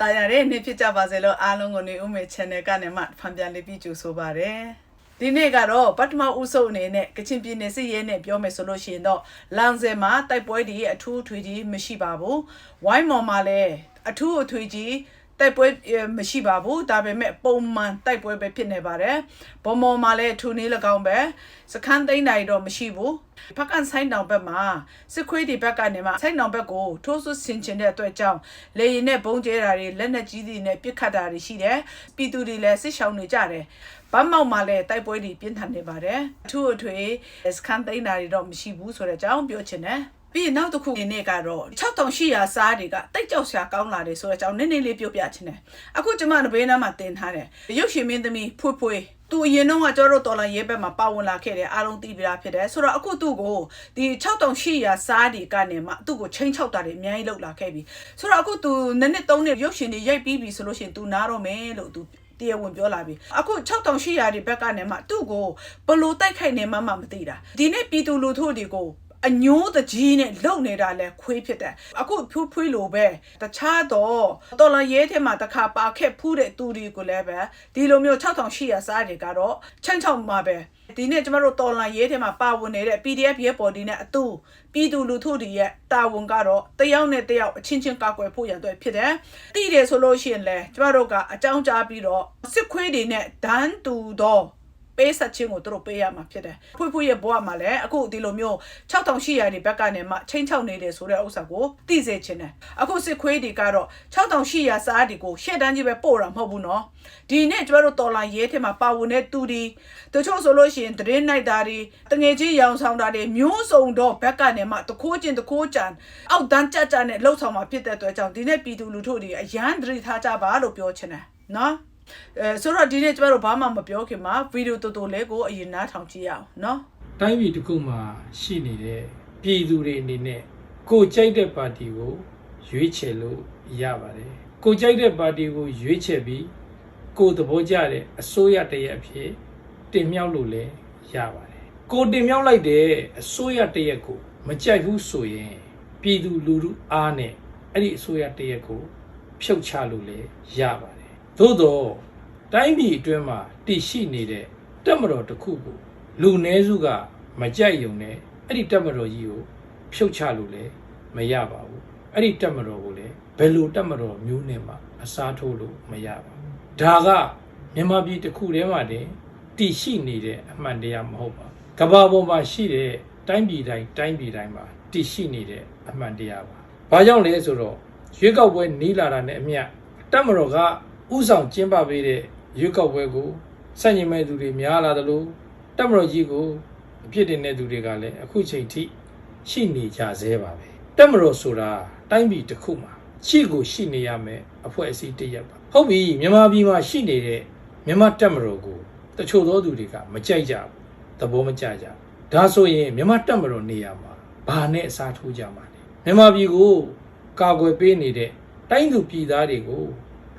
တာရတဲ့နေ့ဖြစ်ကြပါစေလို့အားလုံးကိုနေဦးမေ channel ကနေမှဖန်ပြန်လေးပြီးကြိုဆိုပါရစေဒီနေ့ကတော့ပထမဦးဆုံးအနေနဲ့ကချင်ပြည်နယ်စစ်ရဲနဲ့ပြောမယ်ဆိုလို့ရှိရင်တော့လန်စင်မှာတိုက်ပွဲတွေအထူးအထွေကြီးမရှိပါဘူးဝိုင်းမော်မှာလည်းအထူးအထွေကြီး တိုက်ပွဲမရှိပါဘူးဒါပေမဲ့ပုံမှန်တိုက်ပွဲပဲဖြစ်နေပါတယ်ဘုံမော်မှာလည်းထူနေ၎င်းပဲစခန်းသိမ်းနိုင်တော့မရှိဘူးဖက်ကန်ဆိုင်တောင်ဘက်မှာစစ်ခွေးတွေဘက်ကနေမှဆိုင်တောင်ဘက်ကိုထိုးဆွဆင်ချင်တဲ့အတွက်ကြောင့်လေရင်နဲ့ဘုံကျဲတာတွေလက်နက်ကြီးတွေနဲ့ပစ်ခတ်တာတွေရှိတယ်ပြည်သူတွေလည်းစစ်ရှောင်နေကြတယ်ဗတ်မောက်မှာလည်းတိုက်ပွဲတွေပြင်းထန်နေပါတယ်အထူးအထွေစခန်းသိမ်းတာတွေတော့မရှိဘူးဆိုတဲ့အကြောင်းပြောချင်တယ် ပြီးနောက်တစ်ခုအနေနဲ့ကတော့6800စားတွေကတိတ်ကြောက်စရာကောင်းလာတယ်ဆိုတဲ့အကြောင်းနည်းနည်းလေးပြောပြချင်တယ်အခုကျမတို့ဘေးနားမှာတင်ထားတယ်ရုပ်ရှင်မင်းသမီးဖွေးဖွေးသူအရင်တော့ကကျွန်တော်တို့တော်လိုင်းရဲဘက်မှာပါဝင်လာခဲ့တယ်အားလုံးသိပြတာဖြစ်တယ်ဆိုတော့အခုသူ့ကိုဒီ6800စားတွေကနေမှသူ့ကိုချင်းချောက်တာတွေအများကြီးလောက်လာခဲ့ပြီဆိုတော့အခုသူနှစ်နှစ်သုံးနှစ်ရုပ်ရှင်တွေရိုက်ပြီးပြီဆိုလို့ရှိရင်သူနားတော့မယ်လို့သူတရားဝင်ပြောလာပြီအခု6800တွေဘက်ကနေမှသူ့ကိုဘလို့တိုက်ခိုက်နေမှမှမသိတာဒီနေ့ပြည်သူလူထုတွေကို အညိုးတကြီးနဲ့လုံနေတာလဲခွေးဖြစ်တယ်အခုဖူးဖွေးလိုပဲတခြားတော့တော်လရဲထဲမှာတခါပါခက်ဖူးတဲ့သူတွေကိုလည်းပဲဒီလိုမျိုး6800စားတွေကတော့ချန့်ချောက်မှာပဲဒီနေ့ကျမတို့တော်လန်ရေးထဲမှာပါဝင်နေတဲ့ PDF ရဲ့ body နဲ့အတူပြည်သူလူထုတွေရဲ့တာဝန်ကတော့တယောက်နဲ့တယောက်အချင်းချင်းကာကွယ်ဖို့ရန်အတွက်ဖြစ်တယ်။တည်တယ်ဆိုလို့ရှိရင်လည်းကျမတို့ကအကြောင်းကြားပြီးတော့စစ်ခွေးတွေနဲ့ဒန်းတူတော့ ပေးဆက်ချင်းကိုတို့ပေးရမှာဖြစ်တယ်ဖွေးဖွေးရဲ့ဘဝမှာလည်းအခုဒီလိုမျိုး6800တွေဘက်ကနေမှချင်းချောက်နေတယ်ဆိုတဲ့ဥစ္စာကိုသိစေချင်တယ်အခုစစ်ခွေးတွေကတော့6800စားတွေကိုရှေ့တန်းကြီးပဲပို့တာမဟုတ်ဘူးနော်ဒီနေ့ကျမတို့တော်လိုင်းရဲထဲမှာပါဝင်တဲ့သူတွေတချို့ဆိုလို့ရှိရင်တရင်နိုင်တာတွေတငယ်ချင်းရောင်ဆောင်တာတွေမျိုးစုံတော့ဘက်ကနေမှတခိုးချင်းတခိုးကြံအောက်တန်းကြကြနဲ့လှုပ်ဆောင်မှာဖြစ်တဲ့အတွက်ကြောင့်ဒီနေ့ပြည်သူလူထုတွေအရန်သတိထားကြပါလို့ပြောချင်တယ်နော် အဲဆိုတော့ဒီနေ့ကျမတို့ဘာမှမပြောခင်မှာဗီဒီယိုတော်တော်လေးကိုအရင်နားထောင်ကြည့်ရအောင်နော်တိုင်းပြည်တစ်ခုမှာရှိနေတဲ့ပြည်သူတွေအနေနဲ့ကိုကြိုက်တဲ့ပါတီကိုရွေးချယ်လို့ရပါတယ်ကိုကြိုက်တဲ့ပါတီကိုရွေးချယ်ပြီးကိုသဘောကျတဲ့အစိုးရတရက်အဖြစ်တင်မြှောက်လို့လည်းရပါတယ်ကိုတင်မြှောက်လိုက်တဲ့အစိုးရတရက်ကိုမကြိုက်ဘူးဆိုရင်ပြည်သူလူထုအားနဲ့အဲ့ဒီအစိုးရတရက်ကိုဖြုတ်ချလို့လည်းရပါတယ် သို့တော့တိုင်းပြည်အတွင်းမှာတည်ရှိနေတဲ့တက်မတော်တစ်ခုကိုလူနည်းစုကမကြိုက်ယုံနဲ့အဲ့ဒီတက်မတော်ကြီးကိုဖြုတ်ချလို့လည်းမရပါဘူးအဲ့ဒီတက်မတော်ကိုလည်းဘယ်လိုတက်မတော်မျိုးနဲ့မှအစားထိုးလို့မရပါဘူးဒါကမြန်မာပြည်တစ်ခုတည်းမှာတင်တည်ရှိနေတဲ့အမှန်တရားမဟုတ်ပါဘူးကမ္ဘာပေါ်မှာရှိတဲ့တိုင်းပြည်တိုင်းတိုင်းပြည်တိုင်းမှာတည်ရှိနေတဲ့အမှန်တရားပါဘာကြောင့်လဲဆိုတော့ရွေးကောက်ပွဲနီးလာတာနဲ့အမျှတက်မတော်က ဥဆောင်ကျင်းပပေးတဲ့ရွေးကောက်ပွဲကိုစန့်ကျင်မဲ့သူတွေများလာသလိုတက်မတော်ကြီးကိုအပြစ်တင်တဲ့သူတွေကလည်းအခုချိန်ထိရှိနေကြသေးပါပဲတက်မတော်ဆိုတာတိုင်းပြည်တစ်ခုမှာရှိကိုရှိနေရမယ်အဖွဲ့အစည်းတစ်ရပ်ပါဟုတ်ပြီမြန်မာပြည်မှာရှိနေတဲ့မြန်မာတက်မတော်ကိုတချို့သောသူတွေကမကြိုက်ကြဘူးသဘောမကျကြဘူးဒါဆိုရင်မြန်မာတက်မတော်နေရာမှာဘာနဲ့အစားထိုးကြမှာလဲမြန်မာပြည်ကိုကာကွယ်ပေးနေတဲ့တိုင်းသူပြည်သားတွေကို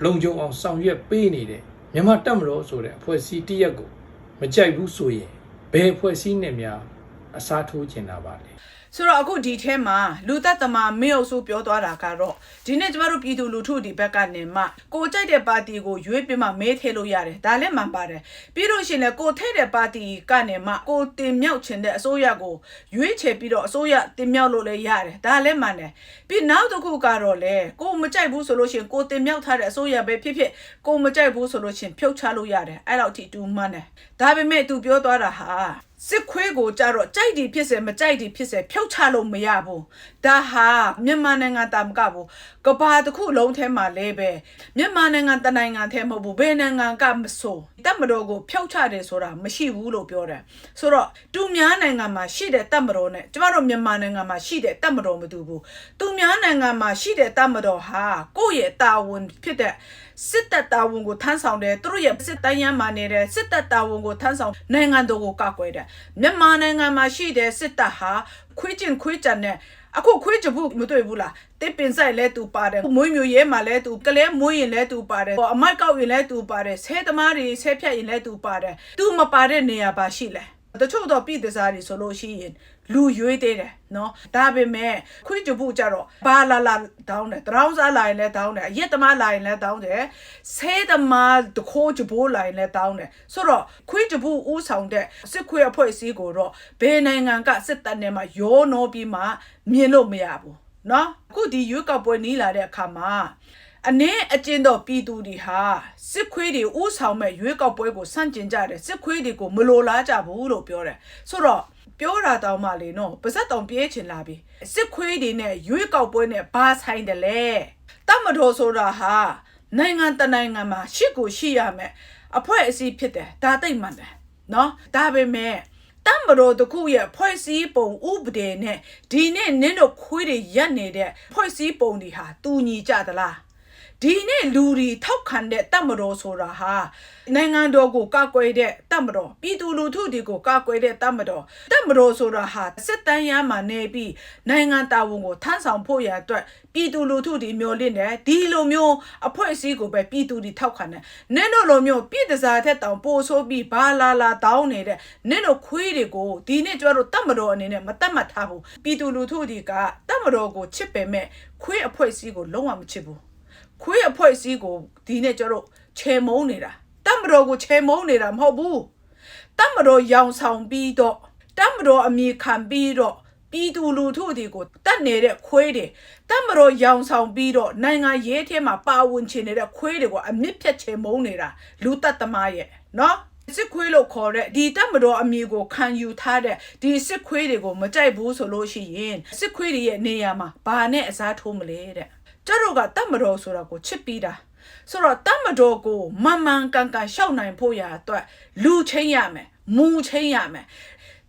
လုံခြုံအောင်ဆောင်ရွက်ပေးနေတဲ့မြန်မာတက်မတော်ဆိုတဲ့အဖွဲ့အစည်းတစ်ရပ်ကိုမကြိုက်ဘူးဆိုရင်ဘယ်ဖွဲ့စည်းနဲ့များအစားထိုးကျင်တာပါလဲ ဆိုတော့အခုဒီထဲမှာလူသက်သမားမေအုပ်စုပြောသွားတာကတော့ဒီနေ့ကျမတို့ပြည်သူလူထုဒီဘက်ကနေမှကိုကြိုက်တဲ့ပါတီကိုရွေးပြမှမဲထဲလို့ရတယ်ဒါလည်းမှန်ပါတယ်ပြီးလို့ရှိရင်လည်းကိုထဲတဲ့ပါတီကနေမှကိုတင်မြောက်ချင်တဲ့အစိုးရကိုရွေးချယ်ပြီးတော့အစိုးရတင်မြောက်လို့လည်းရတယ်ဒါလည်းမှန်တယ်ပြီးနောက်တစ်ခုကတော့လေကိုမကြိုက်ဘူးဆိုလို့ရှိရင်ကိုတင်မြောက်ထားတဲ့အစိုးရပဲဖြစ်ဖြစ်ကိုမကြိုက်ဘူးဆိုလို့ရှိရင်ဖြုတ်ချလို့ရတယ်အဲ့တော့အထိတူမှန်းတယ်ဒါပေမဲ့သူပြောသွားတာဟာ စစ်ခွေးကိုကြတော့ကြိုက်ဒီဖြစ်စေမကြိုက်ဒီဖြစ်စေဖြုတ်ချလို့မရဘူးဒါဟာမြန်မာနိုင်ငံတာမကဘူးကဘာတစ်ခုလုံးထဲမှာလဲပဲမြန်မာနိုင်ငံတနိုင်ငံထဲမဟုတ်ဘူးဘယ်နိုင်ငံကမဆိုတပ်မတော်ကိုဖြုတ်ချတယ်ဆိုတာမရှိဘူးလို့ပြောတယ်ဆိုတော့တူများနိုင်ငံမှာရှိတဲ့တပ်မတော်နဲ့ကျမတို့မြန်မာနိုင်ငံမှာရှိတဲ့တပ်မတော်မတူဘူးတူများနိုင်ငံမှာရှိတဲ့တပ်မတော်ဟာကိုယ့်ရဲ့တာဝန်ဖြစ်တဲ့ စစ်တပ်တာဝန်ကိုထမ်းဆောင်တယ်သူတို့ရဲ့စစ်တိုင်းရမ်းမှာနေတဲ့စစ်တပ်တာဝန်ကိုထမ်းဆောင်နိုင်ငံတော်ကိုကာကွယ်တယ်မြန်မာနိုင်ငံမှာရှိတဲ့စစ်တပ်ဟာခွေးကျင်ခွေးကြံတဲ့အခုခွေးကြဘူးမတွေ့ဘူးလားတစ်ပင်ဆိုင်လဲတူပါတယ်မွေးမျိုးရဲမှာလဲတူကလဲမွေးရင်လဲတူပါတယ်အမိုက်ကောက်ရင်လဲတူပါတယ်ဆဲသမားတွေဆဲဖြတ်ရင်လဲတူပါတယ်သူမပါတဲ့နေရာပါရှိလဲတချို့တော့ပြည်သက်စားတွေဆိုလို့ရှိရင် လူရွေးသေးတယ်နော်ဒါပေမဲ့ခွေးကြဖို့ကြတော့ဘာလာလာတောင်းတယ်တရောင်းစားလာရင်လည်းတောင်းတယ်အရက်သမားလာရင်လည်းတောင်းတယ်ဆဲသမားတခိုးကြဖို့လာရင်လည်းတောင်းတယ်ဆိုတော့ခွေးကြဖို့ဥဆောင်တဲ့စစ်ခွေးအဖွဲ့အစည်းကိုတော့ဘယ်နိုင်ငံကစစ်တပ်နဲ့မှရောနှောပြီးမှမြင်လို့မရဘူးနော်အခုဒီရွေးကောက်ပွဲနီးလာတဲ့အခါမှာ အနည်းအကျဉ်းတော့ပြည်သူတွေဟာစစ်ခွေးတွေဥဆောင်မဲ့ရွေးကောက်ပွဲကိုစန့်ကျင်ကြတယ်စစ်ခွေးတွေကိုမလိုလားကြဘူးလို့ပြောတယ်ဆိုတော့ပြောတာတောင်မှလေနော်ပါဇက်တောင်ပြေးချင်လာပြီစစ်ခွေးတွေနဲ့ရွေးကောက်ပွဲနဲ့ဘာဆိုင်တယ်လဲတတ်မတော်ဆိုတာဟာနိုင်ငံတနိုင်ငံမှာရှစ်ကိုရှိရမယ်အဖွဲ့အစည်းဖြစ်တယ်ဒါသိမ့်မှန်တယ်နော်ဒါပေမဲ့တမတော်တခုရဲ့ဖွဲ့စည်းပုံဥပဒေနဲ့ဒီနေ့နင်းတို့ခွေးတွေရက်နေတဲ့ဖွဲ့စည်းပုံတွေဟာတူညီကြသလား ဒီနေ့လူတွေထောက်ခံတဲ့တမတော်ဆိုတာဟာနိုင်ငံတော်ကိုကာကွယ်တဲ့တမတော်ပြည်သူလူထုတွေကိုကာကွယ်တဲ့တမတော်တမတော်ဆိုတာဟာစစ်တမ်းရမှာနေပြီးနိုင်ငံတာဝန်ကိုထမ်းဆောင်ဖို့ရအတွက်ပြည်သူလူထုတွေမျှော်လင့်တယ်ဒီလိုမျိုးအဖွဲ့အစည်းကိုပဲပြည်သူတွေထောက်ခံတယ်နင်းတို့လိုမျိုးပြည်တစားတဲ့တောင်ပို့ဆိုးပြီးဘာလာလာတောင်းနေတဲ့နင်းတို့ခွေးတွေကိုဒီနေ့ကျတော့တတ်မတော်အနေနဲ့မတတ်မှတ်ထားဘူးပြည်သူလူထုတွေကတတ်မတော်ကိုချစ်ပေမဲ့ခွေးအဖွဲ့အစည်းကိုလုံးဝမချစ်ဘူး ခွေးအဖွဲ့အစည်းကိုဒီနေ့ကျတော့ချေမုံနေတာတတ်မတော်ကိုချေမုံနေတာမဟုတ်ဘူးတတ်မတော်ရောင်ဆောင်ပြီးတော့တတ်မတော်အမိခံပြီးတော့ပြည်သူလူထုတွေကိုတတ်နေတဲ့ခွေးတွေတတ်မတော်ရောင်ဆောင်ပြီးတော့နိုင်ငံရေးထဲမှာပါဝင်ချင်နေတဲ့ခွေးတွေကိုအမြင့်ဖြတ်ချေမုန်းနေတာလူတတ်သမားရဲ့နော်စစ်ခွေးလို့ခေါ်တဲ့ဒီတတ်မတော်အမည်ကိုခံယူထားတဲ့ဒီစစ်ခွေးတွေကိုမကြိုက်ဘူးဆိုလို့ရှိရင်စစ်ခွေးတွေရဲ့နေရာမှာဘာနဲ့အစားထိုးမလဲတဲ့ ကျတို့ကတတ်မတော်ဆိုတာကိုချစ်ပြီးတာဆိုတော့တတ်မတော်ကိုမန်မှန်ကန်ကန်ရှောက်နိုင်ဖို့ရာအတွက်လူချင်းရမယ်မူချင်းရမယ်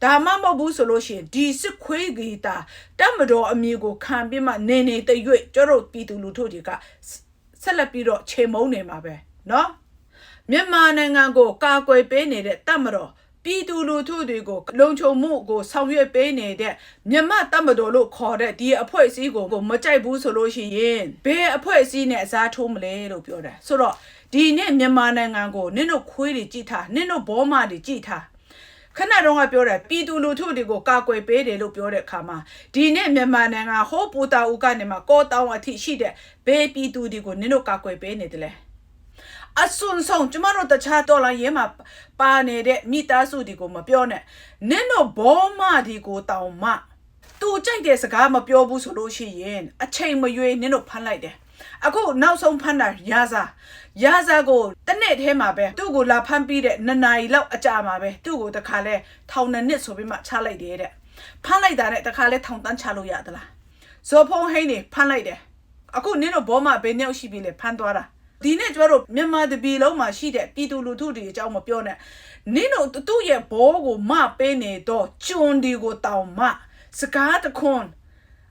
ဒါမှမဟုတ်ဘူးဆိုလို့ရှိရင်ဒီစစ်ခွေးဂီတာတက်မတော်အမည်ကိုခံပြီးမှနေနေတရွေ့ကျတို့ပြည်သူလူထုတွေကဆက်လက်ပြီးတော့ချိန်မုံနေမှာပဲเนาะမြန်မာနိုင်ငံကိုကာကွယ်ပေးနေတဲ့တက်မတော် ပြည်သူလူထုတွေကိုလုံခြုံမှုကိုဆောင်ရွက်ပေးနေတဲ့မြန်မာတက်မတော်လို့ခေါ်တဲ့ဒီအဖွဲ့အစည်းကိုကိုမကြိုက်ဘူးဆိုလို့ရှိရင်ဘယ်အဖွဲ့အစည်းနဲ့အစားထိုးမလဲလို့ပြောတယ်ဆိုတော့ဒီနေ့မြန်မာနိုင်ငံကိုနင့်တို့ခွေးတွေကြည့်ထားနင့်တို့ဘောမတွေကြည့်ထားခဏတုန်းကပြောတယ်ပြည်သူလူထုတွေကိုကာကွယ်ပေးတယ်လို့ပြောတဲ့အခါမှာဒီနေ့မြန်မာနိုင်ငံဟိုးပူတာဦးကနေမှကောတောင်းအထိရှိတဲ့ဘေးပြည်သူတွေကိုနင်တို့ကာကွယ်ပေးနေတယ်လေ အစွန်းဆုံးကျမတို့တခြားတော်လာရဲမှာပါနေတဲ့မိသားစုတွေကိုမပြောနဲ့နင်တို့ဘောမဒီကိုတောင်းမှသူကြိုက်တဲ့စကားမပြောဘူးဆိုလို့ရှိရင်အချိန်မရွေးနင်တို့ဖမ်းလိုက်တယ်အခုနောက်ဆုံးဖမ်းတာရာဇာရာဇာကိုတစ်နေ့ထဲမှာပဲသူ့ကိုလာဖမ်းပြီးတဲ့နှစ်နာရီလောက်အကြာမှာပဲသူ့ကိုတခါလဲထောင်နှစ်နှစ်ဆိုပြီးမှချလိုက်တယ်တဲ့ဖမ်းလိုက်တာနဲ့တခါလဲထောင်တန်းချလို့ရသလားဇော်ဖုံးဟိန်းနေဖမ်းလိုက်တယ်အခုနင်းတို့ဘောမှာဘယ်နှစ်ယောက်ရှိပြီလဲဖမ်းသွားတာ ဒီနေ့ကျမတို့မြန်မာတပြည်လုံးမှာရှိတဲ့ပြည်သူလူထုတွေအကြောင်းမပြောနဲ့နင်းတို့သူ့ရဲ့ဘောကိုမပေးနေတော့ကျွန်းဒီကိုတောင်မစကားတခွန်း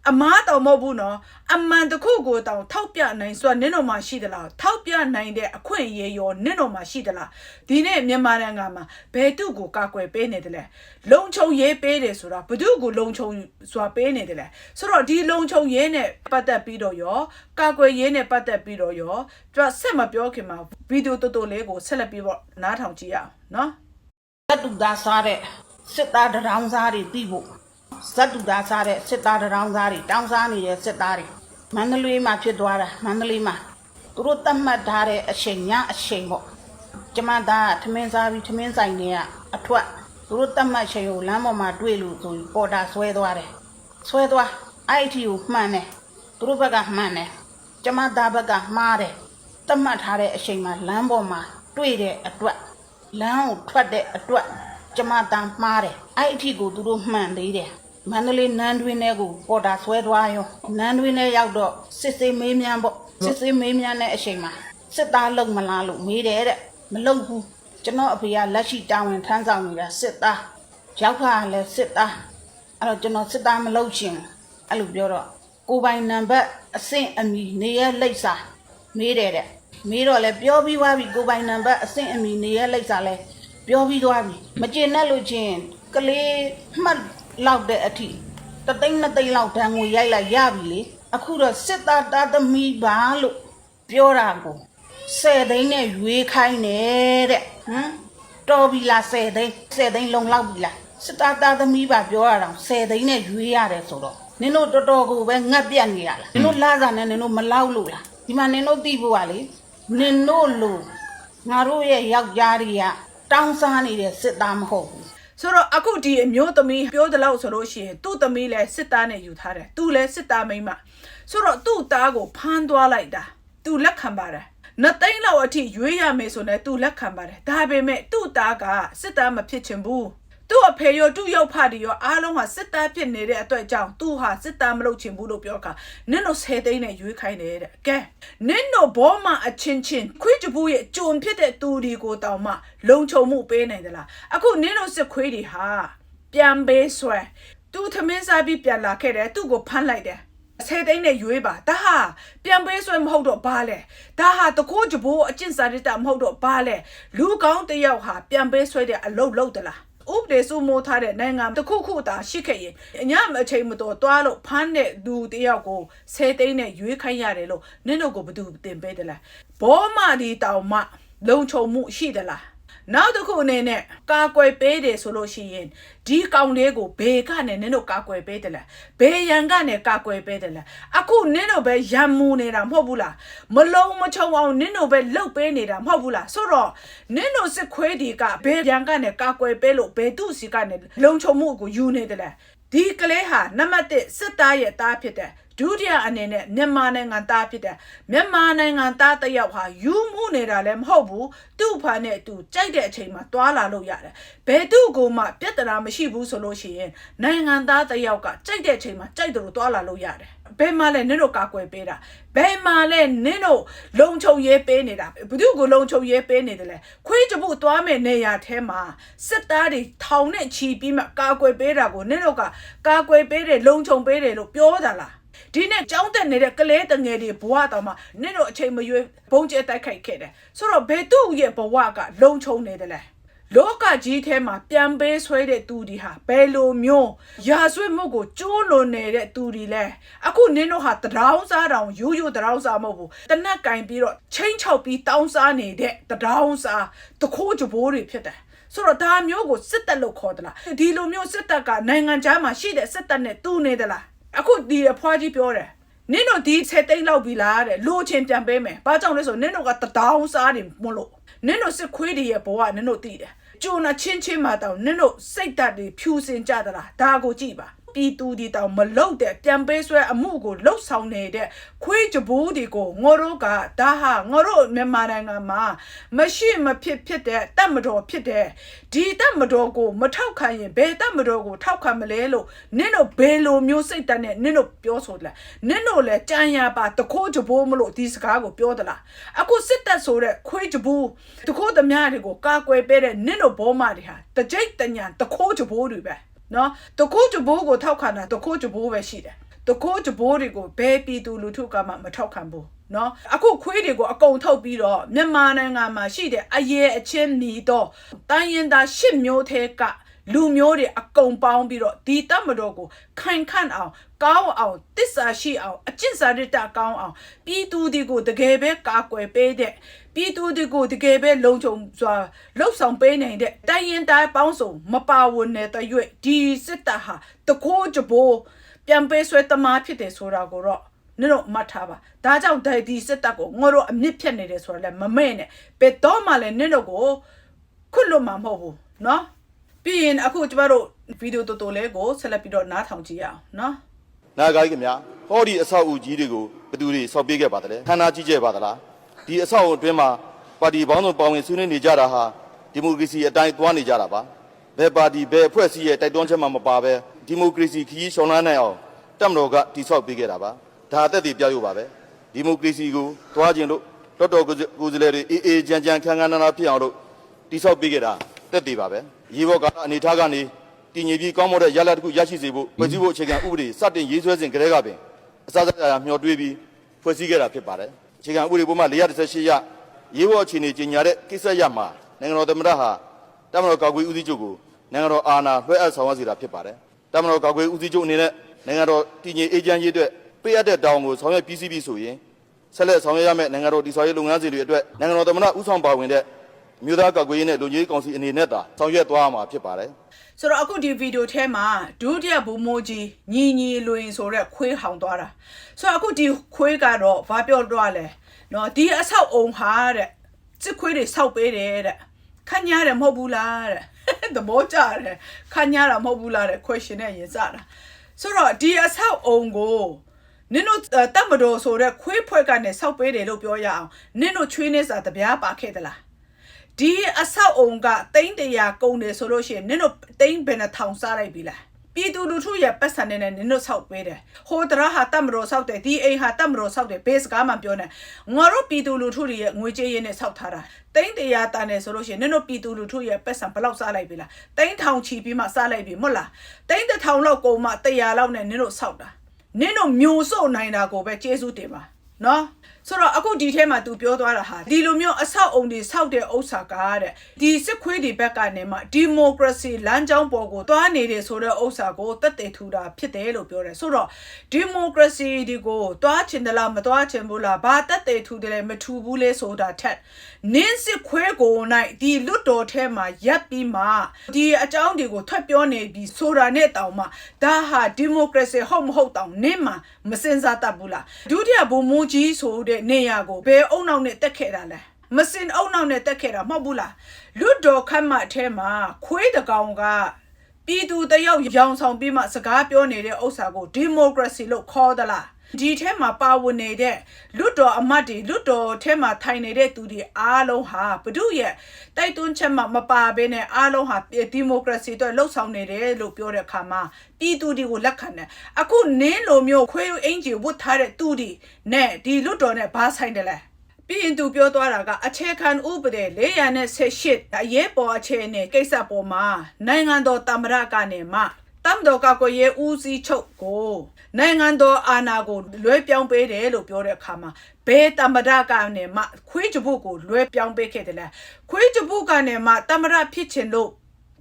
အမားတော်မဟုတ်ဘူးနော်အမှန်တခုကိုတောင်ထောက်ပြနိုင်စွာနင့်တော်မှာရှိသလားထောက်ပြနိုင်တဲ့အခွင့်အရေးရောနင့်တော်မှာရှိသလားဒီနေ့မြန်မာနိုင်ငံမှာဘယ်သူကိုကာကွယ်ပေးနေတယ်လဲလုံခြုံရေးပေးတယ်ဆိုတာဘသူကိုလုံခြုံစွာပေးနေတယ်လဲဆိုတော့ဒီလုံခြုံရေးနဲ့ပတ်သက်ပြီးတော့ရောကာကွယ်ရေးနဲ့ပတ်သက်ပြီးတော့ရောသူကဆက်မပြောခင်မှာဗီဒီယိုတော်တော်လေးကိုဆက်လက်ပြီးတော့နားထောင်ကြည့်ရအောင်နော်ဇတ်တူသားစားတဲ့စစ်သားတရောင်းစားတွေပြီးဖို့ ဇတ်တူသားစားတဲ့စစ်သားတရောင်းစားတွေတောင်းစားနေတဲ့စစ်သားတွေမန္တလေးမှာဖြစ်သွားတာမန္တလေးမှာသူတို့တတ်မှတ်ထားတဲ့အချိန်ညအချိန်ပေါ့ကျမသားကထမင်းစားပြီးထမင်းဆိုင်တွေကအထွက်သူတို့တတ်မှတ်ချိန်ကိုလမ်းပေါ်မှာတွေ့လို့ဆိုပြီးပေါ်တာဆွဲသွားတယ်ဆွဲသွားအဲ့အထီကိုမှန်တယ်သူတို့ဘက်ကမှန်တယ်ကျမသားဘက်ကမှားတယ်တတ်မှတ်ထားတဲ့အချိန်မှာလမ်းပေါ်မှာတွေ့တဲ့အတွက်လမ်းကိုထွက်တဲ့အတွက်ကျမတန်မှားတယ်အဲ့အထိကိုသူတို့မှန်သေးတယ် မန္တလေးနန်းတွင်းထဲကိုပေါ်တာဆွဲသွားရောနန်းတွင်းထဲရောက်တော့စစ်စေးမေးမြန်းပေါ့စစ်စေးမေးမြန်းတဲ့အချိန်မှာစစ်သားလုံမလားလို့မေးတယ်တဲ့မလုံဘူးကျွန်တော်အဖေကလက်ရှိတာဝန်ထမ်းဆောင်နေတာစစ်သားရောက်ခါလည်းစစ်သားအဲ့တော့ကျွန်တော်စစ်သားမလုပ်ချင်ဘူးအဲ့လိုပြောတော့ကိုပိုင်နံပါတ်အဆင့်အမီနေရလိပ်စာမေးတယ်တဲ့မေးတော့လဲပြောပြီးသွားပြီကိုပိုင်နံပါတ်အဆင့်အမီနေရလိပ်စာလဲပြောပြီးသွားပြီမကျေနပ်လို့ချင်းကလေးမှတ် လောက်တဲ့အထိတသိန်းနှစ်သိန်းလောက်တန်ငွေရိုက်လိုက်ရပြီလေအခုတော့စစ်သားတာသမီပါလို့ပြောတာကိုဆယ်သိန်းနဲ့ရွေးခိုင်းတယ်တဲ့ဟမ်တော်ပြီလားဆယ်သိန်းဆယ်သိန်းလုံလောက်ပြီလားစစ်သားသားသမီးပါပြောရအောင်10သိန်းနဲ့ရွေးရတယ်ဆိုတော့နင်တို့တော်တော်ကိုပဲငတ်ပြတ်နေရလားနင်တို့လာစားနဲ့နင်တို့မလောက်လို့လားဒီမှာနင်တို့သိဖို့ကလေနင်တို့လို့ငါတို့ရဲ့ယောက်ျားတွေကတောင်းစားနေတဲ့စစ်သားမဟုတ်ဘူး ဆိုတော့အခုဒီအမျိုးသမီးပြောတယ်လို့ဆိုလို့ရှိရင်သူ့သမီးလည်းစစ်သားနဲ့ယူထားတယ်သူလည်းစစ်သားမိန်းမဆိုတော့သူ့သားကိုဖမ်းသွားလိုက်တာသူလက်ခံပါတယ်နှစ်သိန်းလောက်အထိရွေးရမယ်ဆိုတော့သူလက်ခံပါတယ်ဒါပေမဲ့သူ့သားကစစ်သားမဖြစ်ချင်ဘူး သူ့အဖေရောသူ့ရုပ်ဖတ်တွေရောအားလုံးဟာစစ်သားဖြစ်နေတဲ့အတွက်ကြောင့်သူဟာစစ်သားမလုပ်ချင်ဘူးလို့ပြောကနင့်တို့10သိန်းနဲ့ရွေးခိုင်းတယ်တဲ့ကဲနင့်တို့ဘောမအချင်းချင်းခွေးကြဘူးရဲ့ကြုံဖြစ်တဲ့သူတွေကိုတောင်မှလုံခြုံမှုပေးနိုင်သလားအခုနင့်တို့စစ်ခွေးတွေဟာပြန်ပေးဆွဲသူသမင်းစားပြီးပြန်လာခဲ့တယ်သူ့ကိုဖမ်းလိုက်တယ်ဆယ်သိန်းနဲ့ရွေးပါဒါဟာပြန်ပေးဆွဲမဟုတ်တော့ဘာလဲဒါဟာတကိုးကြဘိုးအကျင့်စာရစ်တာမဟုတ်တော့ဘာလဲလူကောင်းတစ်ယောက်ဟာပြန်ပေးဆွဲတဲ့အလုပ်လုပ်သလား ဥပဒေစိုးမိုးထားတဲ့နိုင်ငံတစ်ခုခုသာရှိခဲ့ရင်အညမအချိန်မတော်တွားလို့ဖမ်းတဲ့လူတစ်ယောက်ကိုဆယ်သိန်းနဲ့ရွေးခိုင်းရတယ်လို့နင့်တို့ကိုဘယ်သူတင်ပေးတယ်လဲဘောမဒီတောင်မှလုံခြုံမှုရှိသလား နောက်တစ်ခုအနေနဲ့ကာကွယ်ပေးတယ်ဆိုလို့ရှိရင်ဒီကောင်လေးကိုဘေကနေနင်းတို့ကာကွယ်ပေးတယ်လားဘေရန်ကနေကာကွယ်ပေးတယ်လားအခုနင်းတို့ပဲရံမူနေတာမဟုတ်ဘူးလားမလုံးမချုံအောင်နင်းတို့ပဲလှုပ်ပေးနေတာမဟုတ်ဘူးလားဆိုတော့နင်းတို့စစ်ခွေးဒီကဘေရန်ကနေကာကွယ်ပေးလို့ဘေသူစီကနေလုံခြုံမှုကိုယူနေတယ်လားဒီကလေးဟာနံပါတ်1စစ်သားရဲ့သားဖြစ်တယ် ဒုတိယအနေနဲ့မြန်မာနိုင်ငံသားဖြစ်တဲ့မြန်မာနိုင်ငံသားတစ်ယောက်ဟာယူမှုနေတာလည်းမဟုတ်ဘူးသူ့ဖာနဲ့သူကြိုက်တဲ့အချိန်မှာတွာလာလို့ရတယ်ဘယ်သူ့ကိုမှပြဿနာမရှိဘူးဆိုလို့ရှိရင်နိုင်ငံသားတစ်ယောက်ကကြိုက်တဲ့အချိန်မှာကြိုက်တယ်လို့တွာလာလို့ရတယ်ဘယ်မှာလဲနင်တို့ကာကွယ်ပေးတာဘယ်မှာလဲနင်တို့လုံခြုံရေးပေးနေတာဘယ်သူကိုလုံခြုံရေးပေးနေတယ်လဲခွေးကြမှုသွားမဲ့နေရာထဲမှာစစ်သားတွေထောင်နဲ့ချီပြီးမှကာကွယ်ပေးတာကိုနင်တို့ကကာကွယ်ပေးတယ်လုံခြုံပေးတယ်လို့ပြောတာလား ဒီနေ့ကြောင်းတက်နေတဲ့ကလေးတငယ်တွေဘဝတော်မှာနင့်တို့အချိန်မရွေးဘုံကျဲတိုက်ခိုက်ခဲ့တယ်ဆိုတော့ဘယ်သူ့ရဲ့ဘဝကလုံခြုံနေတယ်လဲလောကကြီးထဲမှာပြန်ပေးဆွဲတဲ့သူတွေဟာဘယ်လိုမျိုးရာဆွေမှုကိုကျိုးလွန်နေတဲ့သူတွေလဲအခုနင်းတို့ဟာတရောင်းစားတောင်ရိုးရိုးတရောင်းစားမဟုတ်ဘူးတနက်ကင်ပြီးတော့ချင်းချောက်ပြီးတောင်းစားနေတဲ့တရောင်းစားတခိုးကြဘိုးတွေဖြစ်တယ်ဆိုတော့ဒါမျိုးကိုစစ်တပ်လို့ခေါ်သလားဒီလိုမျိုးစစ်တပ်ကနိုင်ငံခြားမှာရှိတဲ့စစ်တပ်နဲ့တူနေသလား အခုဒီအဖွားကြီးပြောတယ်နင်တို့ဒီဆက်သိန်းလောက်ပြီလားတဲ့လိုချင်ပြန်ပေးမယ်ဘာကြောင့်လဲဆိုနင်တို့ကတတောင်းစားတယ်မလို့နင်တို့စစ်ခွေးတွေရဲ့ဘဝနင်တို့သိတယ်ကျုံနာချင်းချင်းမှတောင်နင်တို့စိတ်ဓာတ်တွေဖြူစင်ကြသလားဒါကိုကြည့်ပါ ပြည်သူဒီတောင်မလုတ်တဲ့ပြန်ပေးဆွဲအမှုကိုလှုပ်ဆောင်နေတဲ့ခွေးကြဘိုးတွေကိုငေါတို့ကဒါဟာငေါတို့မြန်မာနိုင်ငံမှာမရှိမဖြစ်ဖြစ်တဲ့တပ်မတော်ဖြစ်တဲ့ဒီတပ်မတော်ကိုမထောက်ခံရင်ဘယ်တပ်မတော်ကိုထောက်ခံမလဲလို့နင့်တို့ဘယ်လိုမျိုးစိတ်ဓာတ်နဲ့နင့်တို့ပြောဆိုလဲနင့်တို့လည်းကြံရပါတခိုးကြဘိုးမလို့ဒီစကားကိုပြောသလားအခုစစ်တပ်ဆိုတဲ့ခွေးကြဘိုးတခိုးသမားတွေကိုကာကွယ်ပေးတဲ့နင့်တို့ဘောမတွေဟာတကြိတ်တညာတခိုးကြဘိုးတွေပဲ နော်တခိုးတဘိုးကိုထောက်ခံတာတခိုးတဘိုးပဲရှိတယ်တခိုးတဘိုးတွေကိုဘယ်ပြည်သူလူထုကမှမထောက်ခံဘူးနော်အခုခွေးတွေကိုအကုန်ထုတ်ပြီးတော့မြန်မာနိုင်ငံမှာရှိတဲ့အရေးအချင်းမီတော့တိုင်းရင်းသား၈မျိုးထဲက လူမျိုးတွေအကုန်ပေါင်းပြီးတော့ဒီတမတော်ကိုခိုင်ခန့်အောင်ကောင်းအောင်တစ္ဆာရှိအောင်အကျင့်စာရတကောင်းအောင်ပြည်သူတွေကိုတကယ်ပဲကာကွယ်ပေးတဲ့ပြည်သူတွေကိုတကယ်ပဲလုံခြုံစွာလှုပ်ဆောင်ပေးနိုင်တဲ့တိုင်းရင်သားပေါင်းစုံမပါဝင်တဲ့တရွေ့ဒီစစ်တပ်ဟာတကိုးကြဘိုး ပြန်ပေးဆွဲတမားဖြစ်တယ်ဆိုတာကိုတော့နင်တို့မှတ်ထားပါဒါကြောင့်ဒိုင်ဒီစစ်တပ်ကိုငါတို့အမြင့်ဖြတ်နေတယ်ဆိုတာလည်းမမဲ့နဲ့ဘယ်တော့မှလည်းနင်တို့ကိုခွတ်လို့မှာမဟုတ်ဘူးเนาะ ပြီးရင်အခုကျမတို့ဗီဒီယိုတော်တော်လေးကိုဆက်လက်ပြီးတော့နားထောင်ကြည့်ရအောင်နော်နာဂိုင်းခင်ဗျာဟောဒီအဆောက်အဦကြီးတွေကိုဘယ်သူတွေဆောက်ပေးခဲ့ပါသလဲခန္ဓာကြီးကျယ်ပါသလားဒီအဆောက်အဦအတွင်းမှာပါတီပေါင်းစုံပေါင်းဝင်ဆွေးနွေးနေကြတာဟာဒီမိုကရေစီအတိုင်းသွားနေကြတာပါဘယ်ပါတီဘယ်အဖွဲ့အစည်းရဲ့တိုက်တွန်းချက်မှမပါဘဲဒီမိုကရေစီခရီးရှောင်လန်းနိုင်အောင်တက်မတော်ကတိဆောက်ပေးခဲ့တာပါဒါအသက်တွေပြောက်ရပါပဲဒီမိုကရေစီကိုသွားခြင်းလို့တော်တော်ကိုယ်စားလှယ်တွေအေးအေးကြမ်းကြမ်းခန်းခန်းနာနာဖြစ်အောင်လို့တိဆောက်ပေးခဲ့တာတက်တည်ပါပဲ ရေဘောကအနေထားကနေတည်ငြိမ်ပြီးကောင်းမွန်တဲ့ရလဒ်တစ်ခုရရှိစေဖို့ဖွဲ့စည်းဖို့အခြေခံဥပဒေစတင်ရေးဆွဲစဉ်ကတည်းကပင်အစစအရာမျှော်တွေးပြီးဖွဲ့စည်းခဲ့တာဖြစ်ပါတယ်။အခြေခံဥပဒေပုံမှန်418ရရေးဘောအခြေအနေကြီးညာတဲ့ကိစ္စရမှာနိုင်ငံတော်သမ္မတဟာတမတော်ကာကွယ်ဦးစီးချုပ်ကိုနိုင်ငံတော်အာဏာလွှဲအပ်ဆောင်ရွက်စေတာဖြစ်ပါတယ်။တမတော်ကာကွယ်ဦးစီးချုပ်အနေနဲ့နိုင်ငံတော်တည်ငြိမ်အေးချမ်းရေးအတွက်ပေးအပ်တဲ့တောင်းကိုဆောင်ရွက်ပြီးစီးပြီးဆိုရင်ဆက်လက်ဆောင်ရွက်ရမယ့်နိုင်ငံတော်တည်ဆောက်ရေးလုပ်ငန်းစဉ်တွေအတွက်နိုင်ငံတော်သမ္မတဦးဆောင်ပါဝင်တဲ့ မြို့သားကောက်ကွေးရေးနဲ့လူကြီးကောင်စီအနေနဲ့သာဆောင်ရွက်သွားမှာဖြစ်ပါတယ်ဆိုတော့အခုဒီဗီဒီယိုထဲမှာဒုတိယဘူမိုးကြီးညီညီလွင်ဆိုတဲ့ခွေးဟောင်သွားတာဆိုတော့အခုဒီခွေးကတော့ဘာပြောတော့လဲနော်ဒီအဆောက်အုံဟာတဲ့စစ်ခွေးတွေဆောက်ပေးတယ်တဲ့ခန့်ညားတယ်မဟုတ်ဘူးလားတဲ့သဘောကျတယ်ခန့်ညားတာမဟုတ်ဘူးလားတဲ့ question နဲ့ရင်စတာဆိုတော့ဒီအဆောက်အုံကိုနင်တို့အဲတတ်မတော်ဆိုတဲ့ခွေးဖွဲ့ကနေဆောက်ပေးတယ်လို့ပြောရအောင်နင်တို့ချွေးနေစာတပြားပါခဲ့သလား ဒီအဆောက်အုံကတိန်းတရာကုန်တယ်ဆိုလို့ရှိရင်နင်တို့တိန်းဘယ်နှထောင်စားလိုက်ပြီလားပြည်သူလူထုရဲ့ပတ်စံနဲ့နင်တို့ဆောက်ပေးတယ်ဟိုတရဟာတတ်မတော်ဆောက်တယ်ဒီအိမ်ဟာတတ်မတော်ဆောက်တယ်ဘေးစကားမှပြောနေငါတို့ပြည်သူလူထုတွေရဲ့ငွေကြေးရင်းနဲ့ဆောက်ထားတာတိန်းတရာတန်တယ်ဆိုလို့ရှိရင်နင်တို့ပြည်သူလူထုရဲ့ပတ်စံဘယ်လောက်စားလိုက်ပြီလားတိန်းထောင်ချီပြီးမှစားလိုက်ပြီမဟုတ်လားတိန်းတစ်ထောင်လောက်ကုန်မှတရာလောက်နဲ့နင်တို့ဆောက်တာနင်တို့မျိုးစုံနိုင်တာကိုပဲကျေးဇူးတင်ပါနော် ဆိုတော့အခုဒီထဲမှာ तू ပြောသွားတာဟာဒီလိုမျိုးအဆောက်အုံတွေဆောက်တဲ့ဥစ္စာကတဲ့ဒီစစ်ခွေးတွေဘက်ကနေမှဒီမိုကရေစီလမ်းကြောင်းပေါ်ကိုသွားနေတယ်ဆိုတဲ့ဥစ္စာကိုတက်တည်ထူတာဖြစ်တယ်လို့ပြောတယ်ဆိုတော့ဒီမိုကရေစီဒီကိုသွားချင်တယ်လားမသွားချင်ဘူးလားဘာတက်တည်ထူတယ်လဲမထူဘူးလဲဆိုတာထက်နင်းစစ်ခွေးကိုနိုင်ဒီလွတ်တော်ထဲမှာရပ်ပြီးမှဒီအကြောင်းတွေကိုထွက်ပြောနေပြီးဆိုတာနဲ့တောင်မှဒါဟာဒီမိုကရေစီဟုတ်မဟုတ်တောင်နင်းမှာမစင်စားတတ်ဘူးလားဒုတိယဘုံမူကြီးဆိုတဲ့နေရာကိုဘယ်အုံနောက်နဲ့တက်ခဲ့တာလဲမစင်အုံနောက်နဲ့တက်ခဲ့တာမဟုတ်ဘူးလားလွတ်တော်ခတ်မအထဲမှာခွေးတကောင်ကပြည်သူတယောက်ရောင်ဆောင်ပြီးမှစကားပြောနေတဲ့ဥစ္စာကိုဒီမိုကရေစီလို့ခေါ်သလား ဒီထဲမှာပါဝင်နေတဲ့လွတ်တော်အမတ်တွေလွတ်တော်ထဲမှာထိုင်နေတဲ့သူတွေအားလုံးဟာဘု து ရဲ့တိုက်တွန်းချက်မှမပါဘဲနဲ့အားလုံးဟာဒီမိုကရေစီအတွက်လှုပ်ဆောင်နေတယ်လို့ပြောတဲ့အခါမှာပြည်သူတွေကိုလက်ခံတယ်အခုနင်းလိုမျိုးခွေးအင်ဂျီဝတ်ထားတဲ့သူတွေနဲ့ဒီလွတ်တော်နဲ့ဘာဆိုင်တယ်လဲပြီးရင်သူပြောသွားတာကအခြေခံဥပဒေ418အရေးပေါ်အခြေအနေကိစ္စပေါ်မှာနိုင်ငံတော်တမရကနေမှ တမ်တော်ကကိုရဲဦးစီးချုပ်ကိုနိုင်ငံတော်အာဏာကိုလွဲပြောင်းပေးတယ်လို့ပြောတဲ့အခါမှာဘယ်တမရကနေမှခွေးကြပုကိုလွဲပြောင်းပေးခဲ့တယ်လဲခွေးကြပုကနေမှတမရဖြစ်ချင်လို့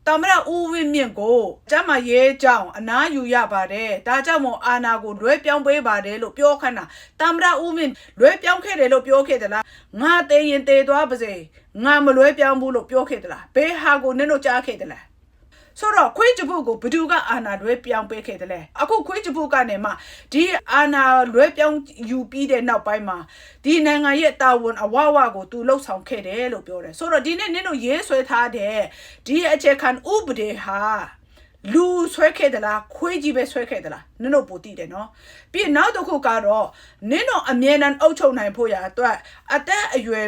တမရဦးဝင်းမြင့်ကိုကျမရဲကြောင့်အနားယူရပါတယ်ဒါကြောင့်မို့အာနာကိုလွဲပြောင်းပေးပါတယ်လို့ပြောခဏတမရဦးဝင်းလွဲပြောင်းခဲ့တယ်လို့ပြောခဲ့သလားငါသေးရင်သေးသွားပါစေငါမလွဲပြောင်းဘူးလို့ပြောခဲ့သလားဘယ်ဟာကိုနင်တို့ကြားခဲ့သလား ဆိုတော့ခွေးကြပုကိုဘသူကအာနာလွဲပြောင်းပေးခဲ့တယ်လဲအခုခွေးကြပုကနေမှဒီအာနာလွဲပြောင်းယူပြီးတဲ့နောက်ပိုင်းမှာဒီနိုင်ငံရဲ့တာဝန်အဝဝကိုသူလှုပ်ဆောင်ခဲ့တယ်လို့ပြောတယ်ဆိုတော့ဒီနေ့နင်တို့ရေးဆွဲထားတဲ့ဒီအခြေခံဥပဒေဟာလူဆွဲခဲ့သလားခွေးကြီးပဲဆွဲခဲ့သလားနင်တို့ပိုတည်တယ်နော်ပြီးရင်နောက်တစ်ခုကတော့နင်တို့အမြဲတမ်းအုပ်ချုပ်နိုင်ဖို့ရအတွက်အသက်အရွယ်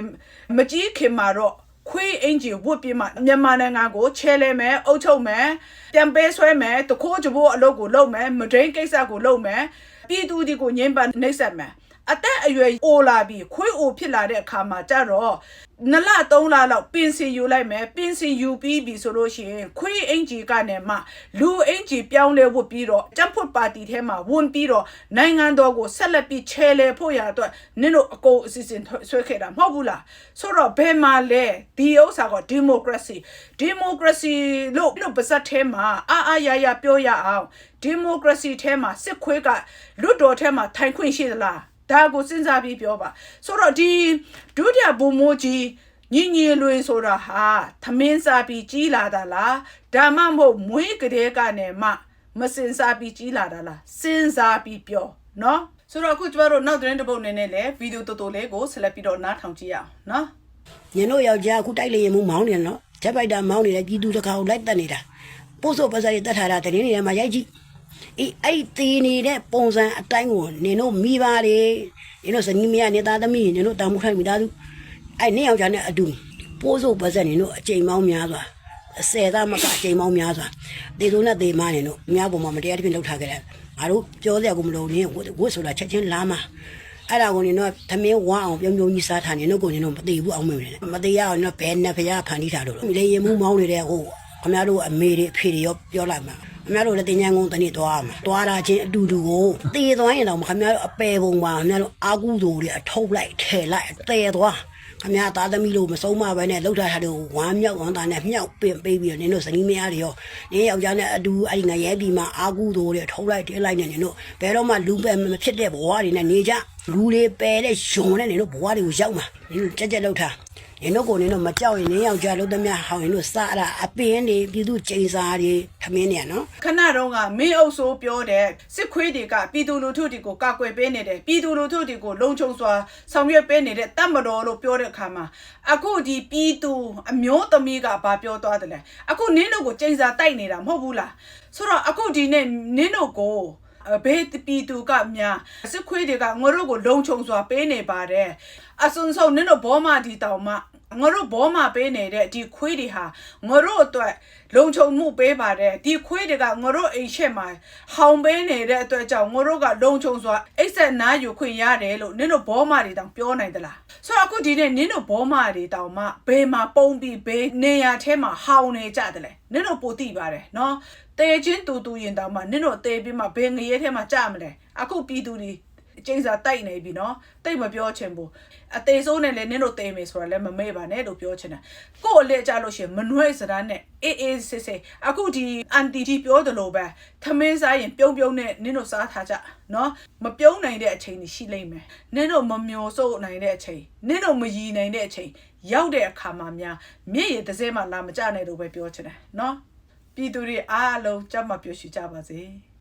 မကြီးခင်မှာတော့ ခွေးအင်ဂျီဝတ်ပြီးမှမြန်မာနိုင်ငံကိုချဲလဲမယ်အုပ်ချုပ်မယ်ပြန်ပေးဆွဲမယ်တခိုးကြဖို့အလုပ်ကိုလုပ်မယ်မဒိန်ကိစ္စကိုလုပ်မယ်ပြည်သူဒီကိုငင်းပန်းနှိပ်စက်မယ်အသက်အရွယ်အိုလာပြီးခွေးအိုဖြစ်လာတဲ့အခါမှာကြတော့ နလ3လလောက်ပင်စင်ယူလိုက်မယ်ပင်စင်ယူပြီးပြီဆိုလို့ရှိရင်ခွေးအင်ဂျီကနေမှလူအင်ဂျီပြောင်းလဲဝတ်ပြီးတော့ကြံ့ဖွတ်ပါတီထဲမှာဝင်ပြီးတော့နိုင်ငံတော်ကိုဆက်လက်ပြီးချဲလဲဖို့ရအတွက်နင်တို့အကုန်အစီအစဉ်ဆွဲခဲ့တာမဟုတ်ဘူးလားဆိုတော့ဘယ်မှာလဲဒီဥစ္စာကဒီမိုကရေစီဒီမိုကရေစီလို့လို့ပါစတ်ထဲမှာအာအာရရပြောရအောင်ဒီမိုကရေစီထဲမှာစစ်ခွေးကလွတ်တော်ထဲမှာထိုင်ခွင့်ရှိသလား ဒါကိုစဉ်းစားပြီးပြောပါဆိုတော့ဒီဒုတိယဘုံမိုးကြီးညီညီလွင်ဆိုတာဟာသမင်းစားပြီးကြီးလာတာလားဒါမှမဟုတ်မွေးကလေးကနေမှမစင်စားပြီးကြီးလာတာလားစဉ်းစားပြီးပြောနော်ဆိုတော့အခုကျမတို့နောက်သတင်းတစ်ပုဒ်နေနဲ့လည်းဗီဒီယိုတော်တော်လေးကိုဆက်လက်ပြီးတော့နားထောင်ကြည့်ရအောင်နော်ညတို့ယောက်ျားအခုတိုက်လေရင်မမောင်းနေတယ်နော်ချက်ပိုက်တာမောင်းနေတယ်ပြည်သူတစ်ခါကိုလိုက်တက်နေတာပို့စောပတ်စရီတက်ထားတာတရင်နေထဲမှာရိုက်ကြည့် အေးအဲ့ဒီတီနေတဲ့ပုံစံအတိုင်းကိုနင်တို့မိပါလေနင်တို့စနီးမရနေသားသမီးနင်တို့တာမှုခိုင်းမိသားစုအဲ့နင်ယောက်ျားနဲ့အတူပို့စောပတ်စနင်တို့အချိန်မောင်းများစွာအစဲသားမကအချိန်မောင်းများစွာတေသူနဲ့တေမနေတို့အများပုံမှာမတရားတစ်ပြင်လောက်ထားခဲ့တယ်ငါတို့ပြောစရာကိုမလိုနင်းဝတ်ဆိုတာချက်ချင်းလာမှာအဲ့ဒါကိုနေတော့သမင်းဝအောင်ပြုံးပြုံးကြီးစားထားနေတော့ကိုနေတော့မသေးဘူးအောင်မင်းနေမသေးရအောင်တော့ဘယ်နဲ့ဖရားဖန်တီးထားလို့လေရင်မှုမောင်းနေတဲ့ဟိုခမရတို့အမေတွေအဖေတွေရောပြောလိုက်မှာ ခမရတို့လည်းတင်ញံကုန်းတနေ့သွားမှာသွားတာချင်းအတူတူကိုတေးသွားရင်တော့ခမရတို့အပယ်ပုံပါခမရတို့အာကုသိုလ်တွေအထုပ်လိုက်ထဲလိုက်တဲသွားခမရသားသမီးလို့မဆုံးမပဲနဲ့လှုပ်ထားတာတို့ဝမ်းမြောက်ဝမ်းသာနဲ့မြောက်ပင်ပေးပြီးတော့နင်တို့ဇနီးမယားတွေရောနင်ယောက်ျားနဲ့အတူအဲ့ဒီငရဲဒီမှာအာကုသိုလ်တွေထုတ်လိုက်တဲလိုက်နေနင်တို့ဘယ်တော့မှလူပဲမဖြစ်တဲ့ဘဝတွေနဲ့နေကြလူတွေပယ်တဲ့ယုံနဲ့နေတို့ဘဝတွေကိုရောက်မှာနင်တို့ကြက်ကြက်လောက်ထား နင်တို့ကိုနင်တို့မကြောက်ရင်နင်ယောက်ျားလို့သမျှဟောင်းရင်တို့စားရအပင်းတွေပြည်သူချိန်စားတွေထမင်းနေရနော်ခဏတုန်းကမင်းအုပ်ဆိုးပြောတဲ့စစ်ခွေးတွေကပြည်သူလူထုတွေကိုကာကွယ်ပေးနေတယ်ပြည်သူလူထုတွေကိုလုံခြုံစွာဆောင်ရွက်ပေးနေတဲ့တတ်မတော်လို့ပြောတဲ့အခါမှာအခုဒီပြည်သူအမျိုးသမီးကဘာပြောသွားတယ်လဲအခုနင်းတို့ကိုချိန်စာတိုက်နေတာမဟုတ်ဘူးလားဆိုတော့အခုဒီနေ့နင်းတို့ကို ဘေးပြည်သူကများစစ်ခွေးတွေကငါတို့ကိုလုံခြုံစွာပေးနေပါတယ်အစွန်းဆုံးနင်းတို့ဘောမဒီတောင်မှငါတို့ဘောမပေးနေတဲ့ဒီခွေးတွေဟာငါတို့အတွက်လုံခြုံမှုပေးပါတယ်ဒီခွေးတွေကငါတို့အိမ်ရှက်မှာဟောင်ပေးနေတဲ့အတွက်ကြောင့်ငါတို့ကလုံခြုံစွာအိတ်ဆက်နားယူခွင့်ရတယ်လို့နင်းတို့ဘောမတွေတောင်ပြောနိုင်သလား ဆိုတော့အခုဒီနေ့နင်းတို့ဘောမတွေတောင်မှဘေးမှာပုံပြီးဘေးနေရာထဲမှာဟောင်နေကြတယ်လေနင်းတို့ပိုသိပါတယ်နော်တေချင်းတူတူရင်တောင်မှနင်းတို့တေပြီးမှဘေးငရဲထဲမှာကြမလဲအခုပြည်သူတွေ အကျိန်းစာတိုက်နေပြီနော်တိတ်မပြောချင်ဘူးအသေးစိုးနဲ့လည်းနင်းတို့တေးမယ်ဆိုတာလည်းမမေ့ပါနဲ့လို့ပြောချင်တယ်ကို့အလက်ကြလို့ရှရင်မနှွဲစရာနဲ့အေးအေးဆေးဆေးအခုဒီအန်တီတီပြောတယ်လို့ပဲထမင်းစားရင်ပြုံးပြုံးနဲ့နင်းတို့စားထားကြနော်မပြုံးနိုင်တဲ့အချိန်ကြီးရှိလိမ့်မယ်နင်းတို့မမျောစိုးနိုင်တဲ့အချိန်နင်းတို့မရီနိုင်တဲ့အချိန်ရောက်တဲ့အခါမှာများမြင့်ရတစ်စဲမှလာမကြနိုင်လို့ပဲပြောချင်တယ်နော်ပြည်သူတွေအားလုံးကြမ်းမပြောရှိကြပါစေ